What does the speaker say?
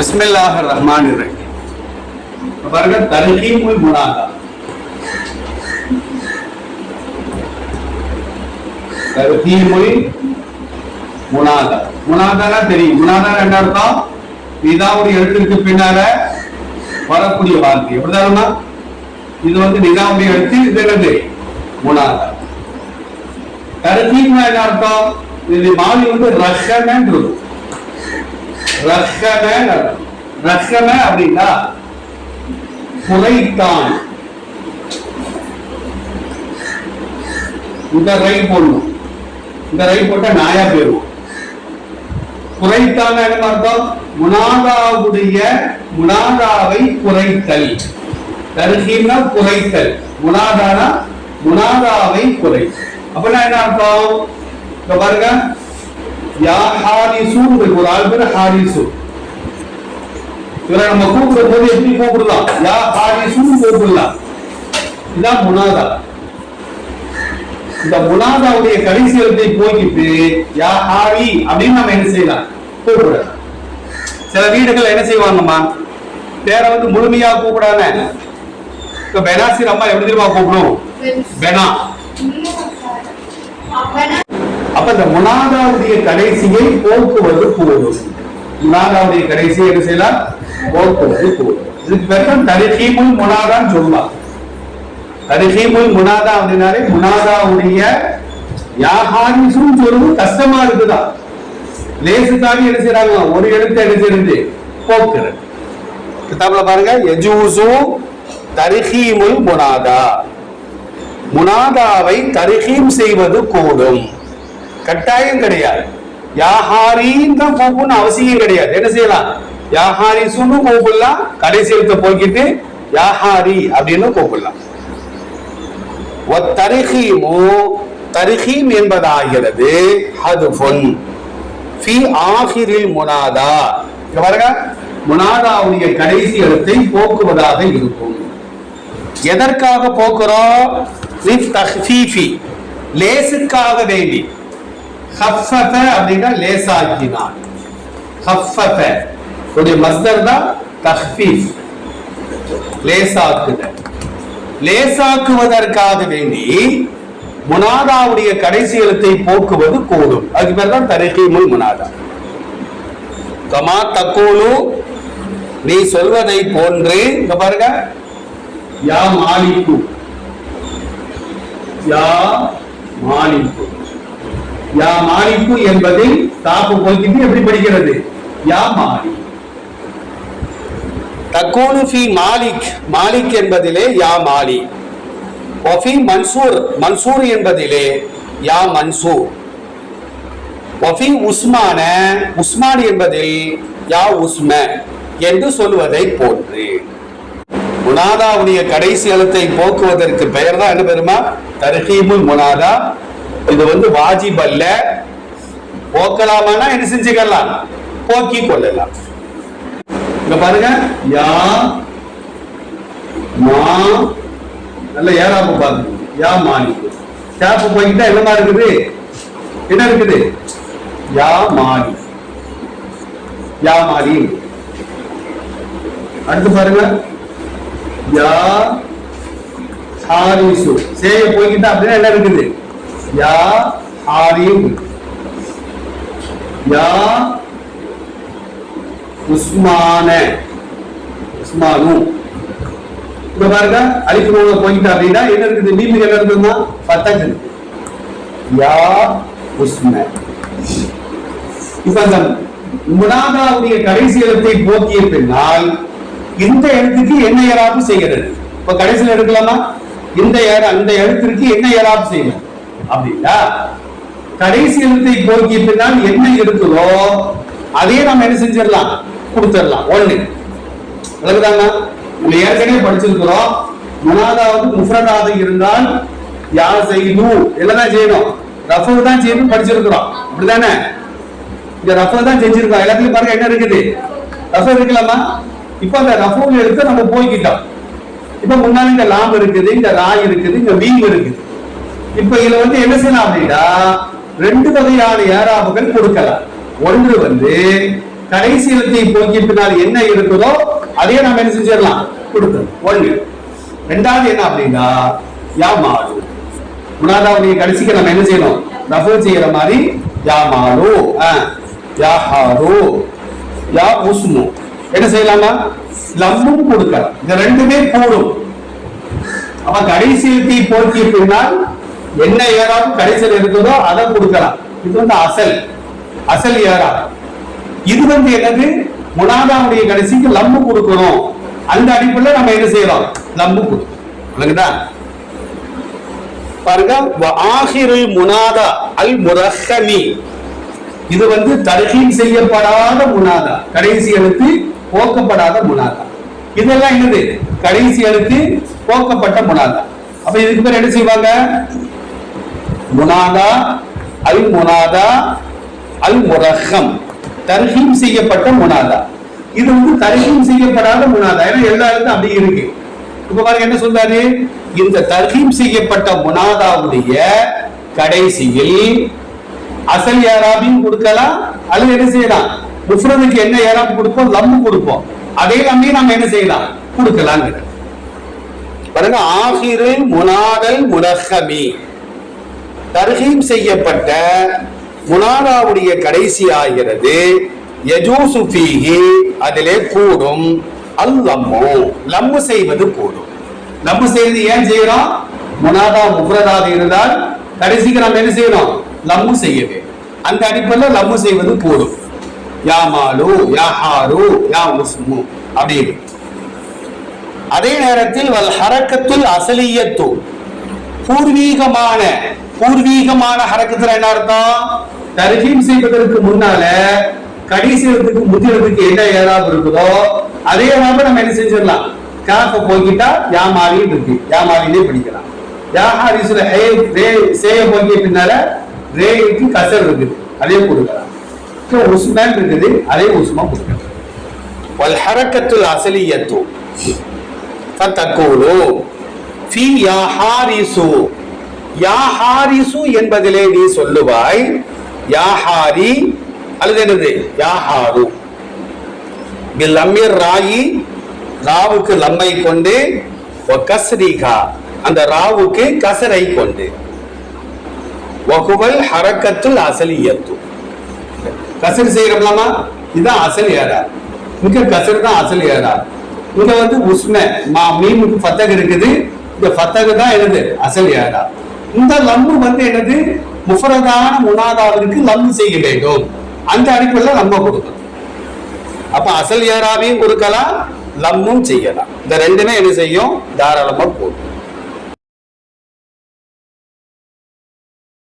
பிஸ்மில்லாஹ் ரஹ்மான் ரஹீம் பாருங்க தர்ஹீமுல் முனாதா தர்ஹீமுல் முனாதா முனாதானா தெரியும். முனாதா என்ன அர்த்தம். நிதாவுடைய எழுத்துக்கு பின்னால வரக்கூடிய வார்த்தை. எப்படிதானா இது வந்து நிதாவுடைய எழுத்து இது என்னது? முனாதா தர்ஹீம்னா என்ன அர்த்தம்? இது மாறி வந்து ரஷனன்னு இருக்கும் ரஷன ரஷன அப்படின்னா புதைத்தான் இந்த ரை போடணும். இந்த ரை போட்டா நாயா போயிடும் குறைத்தான் என்ன அர்த்தம்? முனாதாவுடைய முனாதாவை குறைத்தல். தர்ஹீம்னா குறைத்தல். முனாதானா? முனாதாவை குறை. அப்படின்னா என்ன அர்த்தம்? இப்ப பாருங்க யா ஹாரிசு ஒரு ஆள் பேர் ஹாரிசு. இவரை நம்ம கூப்பிடும் போது எப்படி கூப்பிடலாம்? யா ஹாரிசுன்னு கூப்பிடலாம். இதான் முனாதா. இந்த முனாதாவுடைய கடைசி எழுத்தை யா ஹாரி அப்படின்னு நம்ம என்ன செய்யலாம்? கூப்பிடலாம். சில வீடுகள் என்ன செய்வாங்கம்மா? பேரை வந்து முழுமையா கூப்பிடாம இப்ப பெனாசிர் அம்மா எப்படி தெரியுமா கூப்பிடும்? பெனா அப்ப இந்த முனாதாவுடைய கடைசியை போக்குவது கூடும் முனாதாவுடைய கடைசியை என்ன செய்யலாம்? போக்குவது கூடும் இதுக்கு பேர் தரிஹீமுல் முனாதான்னு சொல்லலாம் தரிஹீமுல் முனாதா அப்படின்னாலே முனாதாவுடைய யாஹாரிசும் சொல்றது கஷ்டமா இருக்குதா லேசுக்காக என்ன செய்யறாங்க ஒரு எழுத்து என்ன போக்குறது. கிதாப்ல பாருங்க எஜூசு தரிஹீமுல் முனாதா முனாதாவை தரிஹீம் செய்வது கூடும் கட்டாயம் கிடையாது. யாஹாரின்னு தான் கூப்பிடணும் அவசியம் கிடையாது. என்ன செய்யலாம்? யாஹாரி சுன்னு கூப்பிடலாம் கடைசி எழுத்த போக்கிட்டு யாஹாரி அப்படின்னு கூப்பிடலாம் தரிஹீமு தரிஹீம் என்பதாகிறது. ஹதுஃபுன். ஃபி ஆஹிரில் முனாதா. இங்க பாருங்க. முனாதாவுடைய கடைசி எழுத்தை போக்குவதாக இருக்கும். எதற்காக போக்குறோம்? லேசுக்காக வேண்டி. ஹஃபஃப அப்படின்னா லேசாக்கினான் ஹஃபஃப உடைய மஸ்தர் தான் தஹ்ஃபீஃப் லேசாக்குதல் லேசாக்குவதற்காக வேண்டி முனாதாவுடைய கடைசி எழுத்தை போக்குவது கூடும் அதுக்கு பேர் தான் தரிஹீமுல் முனாதா கமா தக்கோலு நீ சொல்வதை போன்று இங்க பாருங்க. யா மாலிக்கு. யா மாலிக்கு. யா மாலிக்கு என்பதில் தாப்பு போய்கிட்டு எப்படி படிக்கிறது? யா மாலிக் தக்கூனு ஃபி மாலிக் மாலிக் என்பதிலே யா மாலி. ஒஃபி மன்சூர் மன்சூர் என்பதிலே யா மன்சூர் ஒஃபி உஸ்மான உஸ்மான் என்பதில் யா உஸ்ம என்று சொல்வதை போன்று. முனாதாவுடைய கடைசி எழுத்தை போக்குவதற்கு பெயர் தான் என்ன பெருமா? தர்ஹீமுல் முனாதா. இது வந்து வாஜிப் அல்ல. போக்கலாமானா என்ன செஞ்சுக்கலாம்? போக்கி கொள்ளலாம். இங்க பாருங்க. யா மா நல்ல ஏறாப்பு பாருங்க. யா மாணி கேப்பு போய்கிட்டா என்னமா இருக்குது? என்ன இருக்குது? யா மாணி யா மாணி அடுத்து பாருங்க. யா ஹாரிசு சேய போய்கிட்டா அப்படின்னா என்ன இருக்குது? யா ஹாரிம் யா உஸ்மான. உஸ்மானு. இப்ப பாருங்க அலிஃப் நூல போயிட்டா அப்படின்னா என்ன இருக்குது? மீம் என்ன இருக்குதுன்னா? பத்தக்கு யா உஸ்ம. இப்ப அந்த முனாதாவுடைய கடைசி எழுத்தை போக்கிய பின்னால் இந்த எழுத்துக்கு என்ன ஏறாப்பு செய்கிறது? இப்ப கடைசியில் எடுக்கலாமா? இந்த ஏற அந்த எழுத்திற்கு என்ன ஏறாப்பு செய்யணும் அப்படின்னா கடைசி எழுத்தை போக்கிய பின்னால் என்ன இருக்குதோ அதையே நம்ம என்ன செஞ்சிடலாம்? கொடுத்துடலாம். ஒண்ணு. விளக்குதாங்க நம்ம ஏற்கனவே படிச்சிருக்கிறோம். முனாதாவது முஃப்ரதாக இருந்தால் யா செய்து? எல்லாம் செய்யணும்? ரஃபு தான் செய்யணும் படிச்சிருக்கிறோம். அப்படிதானே இந்த ரஃபு தான் செஞ்சிருக்கோம். எல்லாத்துலயும் பாருங்க என்ன இருக்குது? ரஃபு இருக்கலாமா? இப்ப அந்த ரஃபு எடுத்து நம்ம போய்கிட்டோம் இப்ப முன்னாடி இந்த லாம் இருக்குது இந்த ரா இருக்குது இந்த மீம் இருக்குது. இப்ப இதுல வந்து என்ன செய்யலாம் அப்படின்னா ரெண்டு வகையான ஏறாப்புகள் கொடுக்கலாம். ஒன்று வந்து கடைசி எழுத்தை போக்கி பின்னால் என்ன இருக்குதோ அதையே நம்ம என்ன செஞ்சிடலாம்? கொடுக்கணும். ஒன்று. ரெண்டாவது என்ன அப்படின்னா யா மாடு முனாதாவுடைய கடைசிக்கு நம்ம என்ன செய்யணும்? ரஃபு செய்யற மாதிரி யா யாஹாரு யா யா உஸ்மு. என்ன செய்யலாமா? லம்மும் கொடுக்கலாம். இந்த ரெண்டுமே கூடும். அப்ப கடைசி எழுத்தை போக்கி பின்னால் என்ன ஏறாவது கடைசியில் இருக்குதோ அதை கொடுக்கலாம். இது வந்து அசல். அசல் ஏறா. இது வந்து என்னது? முனாதாவுடைய கடைசிக்கு லம்பு கொடுக்கணும். அந்த அடிப்படையில் நம்ம என்ன செய்யலாம்? லம்பு கொடுக்கணும் பாருங்க ஆஹிருல் முனாதா அல் முரஹமி இது வந்து தர்ஹீம் செய்யப்படாத முனாதா. கடைசி எழுத்து போக்கப்படாத முனாதா. இதெல்லாம் என்னது? கடைசி எழுத்து போக்கப்பட்ட முனாதா. அப்ப இதுக்கு பேர் என்ன செய்வாங்க? முனாதா அல் முனாதா அல் முரஹம். தர்ஹீம் செய்யப்பட்ட முனாதா. இது வந்து தர்ஹீம் செய்யப்படாத முனாதா. ஏன்னா எல்லாருக்கும் அப்படி இருக்கு. இப்ப பாருங்க என்ன சொல்றாரு? இந்த தர்ஹீம் செய்யப்பட்ட முனாதாவுடைய கடைசியில் அசல் யாராவையும் கொடுக்கலாம் அல்லது என்ன செய்யலாம்? முஃப்ரதுக்கு என்ன ஏராப் கொடுப்போம்? லம்மு கொடுப்போம். அதே லம்மையும் நம்ம என்ன செய்யலாம்? கொடுக்கலாம் பாருங்க ஆகிரு முனாதல் முனஹமி தர்ஹீம் செய்யப்பட்ட முனாதாவுடைய கடைசி ஆகிறது யஜூசு ஃபீஹி அதிலே கூடும் அல் லம்மு லம்மு செய்வது கூடும். லம்மு செய்வது ஏன் செய்யறோம்? முனாதா முஃப்ரதாக இருந்தால் கடைசிக்கு நம்ம என்ன செய்யணும்? லம்மு செய்ய வேண்டும். அந்த அடிப்படையில் லம்மு செய்வது கூடும். யா மாலு யா ஹாரு யா உஸ்மு. அப்படின்னு அதே நேரத்தில் வல் ஹரக்கத்தில் அசலியத்து. பூர்வீகமான பூர்வீகமான ஹரக்கத்துல என்ன அர்த்தம்? தர்ஹீம் செய்வதற்கு முன்னால கடைசியத்துக்கு முத்திரத்துக்கு என்ன ஏதாவது இருக்குதோ அதே மாதிரி நம்ம என்ன செஞ்சிடலாம். காஃப போக்கிட்டா யாமாவின்னு இருக்கு. யாமாவிலே படிக்கலாம். யாஹாரிசுல ஹே ரே சேய போக்கிய பின்னால ரேக்கு கசர் இருக்குது. அதே கொடுக்கலாம். ஸோ உஸ்மான் இருக்குது. அதே உஸ்மா கொடுக்கலாம். வல் ஹரக்கத்துல் அசலியத்து. ஃபத்தகூலு. ஃபி யா ஹாரிசு. யா ஹாரிசு என்பதிலே நீ சொல்லுவாய் யா ஹாரி அல்லது என்னது? யா ஹாரு. பில் ராயி ராவுக்கு லம்மை கொண்டு கஸ்ரீகா அந்த ராவுக்கு கசரை கொண்டு. வகுவல் ஹரக்கத்துல் அசலியத்து. கசர் செய்யறோம்லாமா? இதுதான் அசல் ஏடா இங்க கசர் தான் அசல் ஏடா இங்க வந்து உஸ்ம மா மீனுக்கு ஃபத்தக் இருக்குது. இந்த பத்தகு தான் என்னது அசல் ஏடா இந்த லம்மு வந்து என்னது முஃபரதான முனாதாவிற்கு லம்மு செய்ய வேண்டும். அந்த அடிப்படையில் நம்ம கொடுக்கணும். அப்ப அசல் ஏராவையும் கொடுக்கலாம் லம்மும் செய்யலாம். இந்த ரெண்டுமே என்ன செய்யும்? தாராளமா போடும்